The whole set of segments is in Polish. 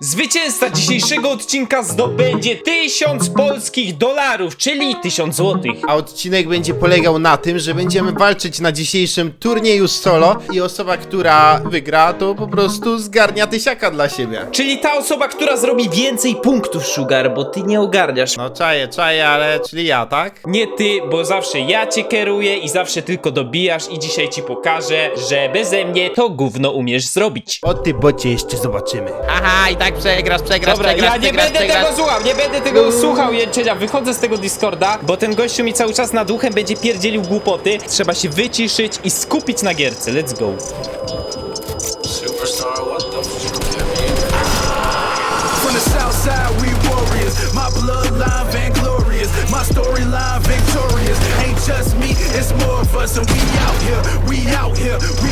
Zwycięzca dzisiejszego odcinka zdobędzie 1000 polskich dolarów, czyli 1000 złotych. A odcinek będzie polegał na tym, że będziemy walczyć na dzisiejszym turnieju solo i osoba, która wygra, to po prostu zgarnia tysiaka dla siebie. Czyli ta osoba, która zrobi więcej punktów, Sugar, bo ty nie ogarniasz. No czaję, czaję, ale czyli ja, tak? Nie ty, bo zawsze ja cię kieruję i zawsze tylko dobijasz i dzisiaj ci pokażę, że beze mnie to gówno umiesz zrobić. O ty bocie jeszcze zobaczymy. Aha, i tak przegrasz, przegrasz, Dobra, przegrasz, ja nie przegrasz, będę przegrasz. tego słuchał, nie będę tego słuchał, jęczenia. Wychodzę z tego Discorda, bo ten gościu mi cały czas nad uchem będzie pierdzielił głupoty. Trzeba się wyciszyć i skupić na gierce. Let's go. Superstar, what the fuck? From the south side, we warriors. My bloodline vainglorious. My storyline victorious. Ain't just me, it's more of us, and we out here. We out here. We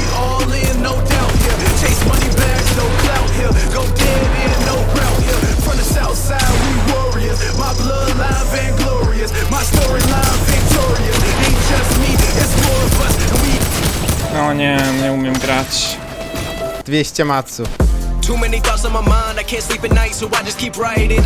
nie, nie umiem grać. 200 matsu. Too many thoughts on my mind, I can't sleep at night, so I just keep writing.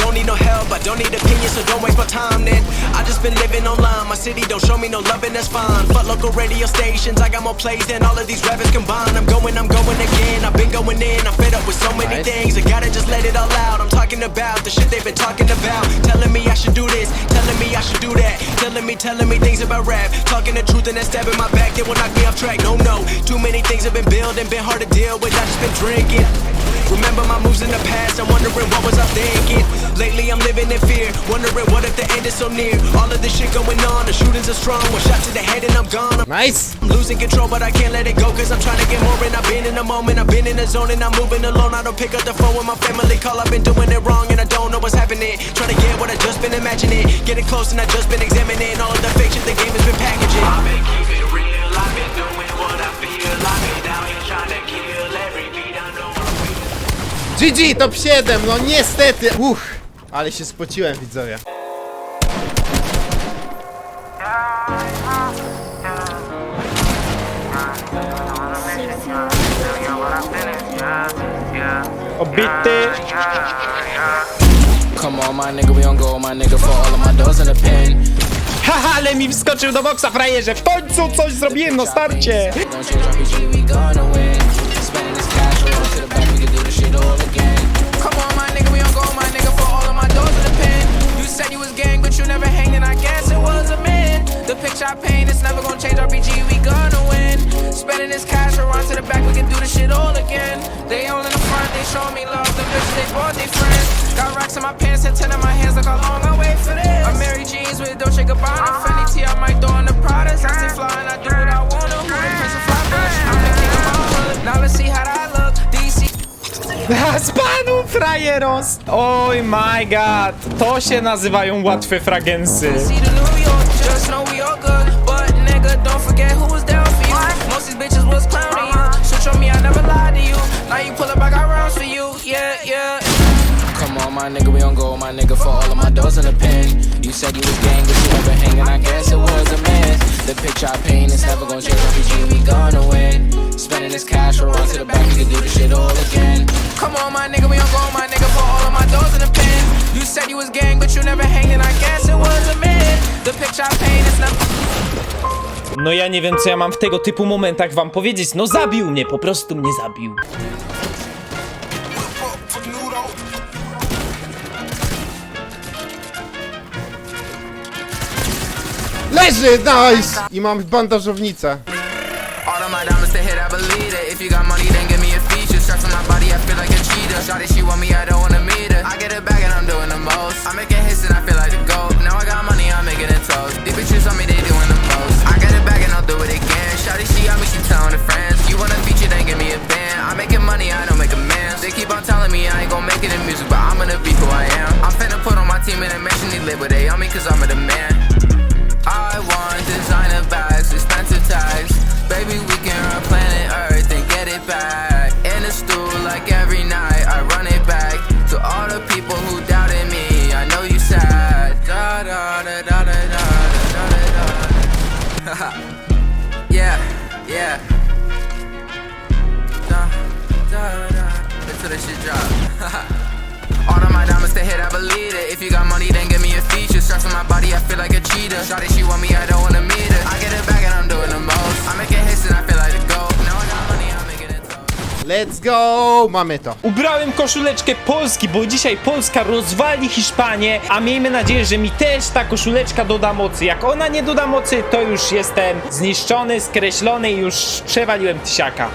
I don't need no help, I don't need opinions, so don't waste my time then. I just been living online, my city don't show me no love, and that's fine. Fuck local radio stations, I got more plays than all of these rappers combined. I'm going, I'm going again, I've been going in, I'm fed up with so many things. I gotta just let it all out. I'm talking about the shit they've been talking about. Telling me I should do this, telling me I should do that. Telling me, telling me things about rap. Talking the truth and then stabbing my back, they will knock me off track. No, no, too many things have been building, been hard to deal with, I just been drinking. Remember my moves in the past, I'm wondering what was I thinking. Lately I'm living in fear, wondering what if the end is so near. All of this shit going on, the shootings are strong. One shot to the head and I'm gone. I'm Nice! losing control, but I can't let it go, cause I'm trying to get more in. I've been in the moment, I've been in the zone, and I'm moving alone. I don't pick up the phone when my family call, I've been doing it wrong, and I don't know what's happening. Trying to get what I just been imagining. Getting close, and I just been examining all of the fiction the game has been packaging. I've been keeping real, I've been doing what I feel. I've been down GG, top 7, no niestety! Uch! Ale się spociłem, widzowie. Obity. Come on, my nigga, we on go, my nigga, for all of my doors in the pen. Haha, ale mi wskoczył do boksa, frajerze. W końcu coś zrobiłem na starcie. Shit all again. Come on, my nigga, we on go, my nigga, for all of my doors in the pen. You said you was gang, but you never hanged, and I guess it was a man. The picture I paint, it's never gonna change RPG, we gonna win. Spending this cash, run to the back, we can do this shit all again. They all in the front, they show me love, the bitches, they bought their friends. Got racks in my pants and ten in my hands, look how long I wait for this. I'm Mary Jeans with Dolce Gabbana, Fendi Uh-huh. up, I got rounds for you. Yeah, yeah. Come on, my nigga, we on go, my nigga, for all of my doors in the pen. You said you was gang, but you never hanging. I guess it was a man. The picture I paint is never gonna change. RPG, we gonna win. On, my nigga, we on go, my nigga, for all of my doors in the pen. You said you was gang, but you never hanging. I guess it was a man. The picture I paint is. No ja nie wiem, co ja mam w tego typu momentach wam powiedzieć. No zabił mnie, po prostu mnie zabił. Leży, nice! I mam bandażownicę. Shawty, she want me, I don't wanna meet her. I get it back and I'm doing the most. I'm making hits and I feel like the GOAT. Now I got money, I'm making it toast. These bitches on me, they doing the most. I get it back and I'll do it again. Shawty, she on me, she telling her friends. You wanna feature, then give me a band. I'm making money, I don't make a amends. They keep on telling me I ain't gon' make it in music, but I'm gonna be who I am. I'm finna put on my team and they mention they live with they on me, cause I'm a demand. yeah, yeah. Da da da. Until this shit drop. All of my diamonds to hit, I believe it. If you got money, then give me a feature. Stress on my body, I feel like a cheetah. Shawty, she want me, I don't wanna meet her. I get it back and I'm doing the most. I make it hits and I feel like Let's go! Mamy to. Ubrałem koszuleczkę Polski, bo dzisiaj Polska rozwali Hiszpanię, a miejmy nadzieję, że mi też ta koszuleczka doda mocy. Jak ona nie doda mocy, to już jestem zniszczony, skreślony i już przewaliłem tysiaka.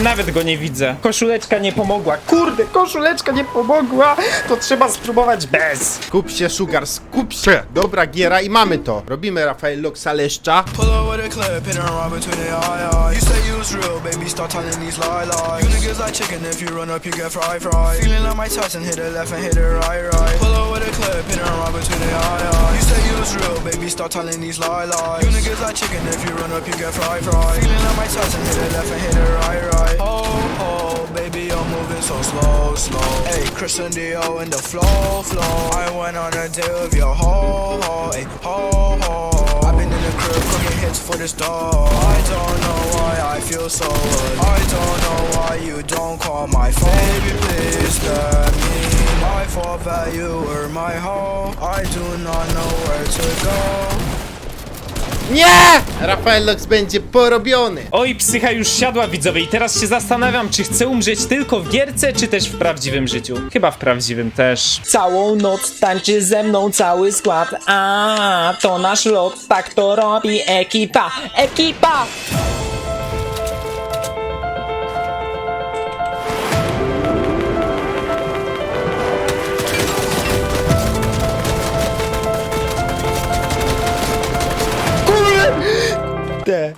Nawet go nie widzę. Koszuleczka nie pomogła. Kurde, koszuleczka nie pomogła. To trzeba spróbować bez. Skup się, Sugar, skup się! Dobra giera i mamy to. Robimy Rafael Loxa Leszcza. Pull up with a clip, hit and run between the eye, eye. You say you was real, baby, start telling these lie lies. You niggas like chicken, if you run up, you get fry fry. Feeling like my Tyson, hit it left and hit it right, right. Pull start telling these lie lies. You niggas like chicken, if you run up, you get fried fried. Feeling like my Tyson, hit it left and hit it right, right. Oh, oh, baby, you're moving so slow, slow. Hey, Christian Dio in the flow, flow. I went on a date with your ho, ho, hey, ho, ho. I've been in the crib cooking for this dog. I don't know why I feel so good. I don't know why you don't call my phone. Baby, please let me. I thought that you were my home. I do not know where to go. Nie! Rafael Lox będzie porobiony. Oj, psycha już siadła widzowie i teraz się zastanawiam, czy chcę umrzeć tylko w gierce, czy też w prawdziwym życiu. Chyba w prawdziwym też. Całą noc tańczy ze mną cały skład, a to nasz lot, tak to robi ekipa, ekipa! Kurde!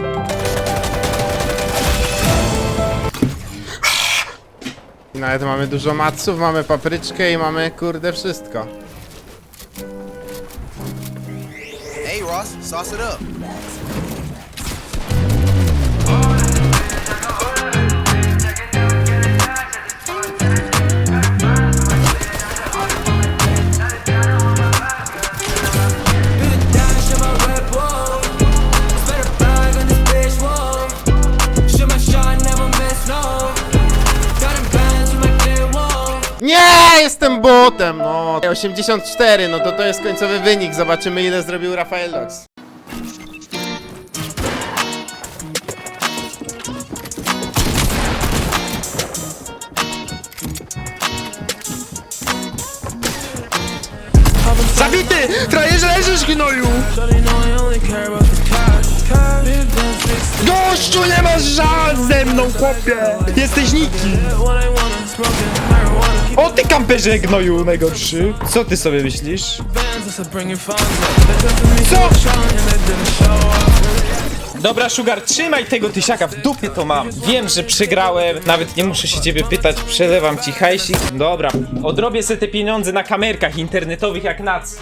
I nawet mamy dużo maców, mamy papryczkę i mamy kurde wszystko. Hey, Ross, sauce it up. Nie! Jestem botem! No, 84, no to to jest końcowy wynik. Zobaczymy ile zrobił Rafael Lox. Zabity! Frajerze leżysz, gnoju! Gościu, nie masz żal ze mną, chłopie! Jesteś niki! O ty kamperze gnoju najgorszy! Co ty sobie myślisz? Co? Dobra, Sugar, trzymaj tego tysiaka, w dupie to mam. Wiem, że przegrałem, nawet nie muszę się ciebie pytać, przelewam ci hajsik. Dobra, odrobię sobie te pieniądze na kamerkach internetowych jak nac.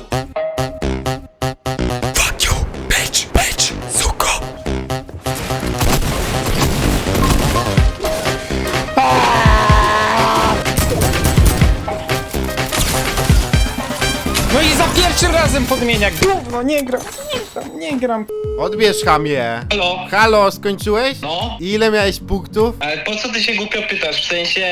Pierwszym razem podmienia. Gówno, nie gram, nie gram, nie gram. Odbierz hamie. Halo? Halo, skończyłeś? No? I ile miałeś punktów? Ale po co ty się głupio pytasz? W sensie,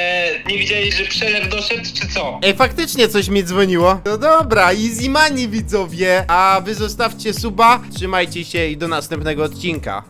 nie widziałeś, że przelew doszedł, czy co? Ej, faktycznie coś mi dzwoniło. No dobra, easy money widzowie. A wy zostawcie suba, trzymajcie się i do następnego odcinka.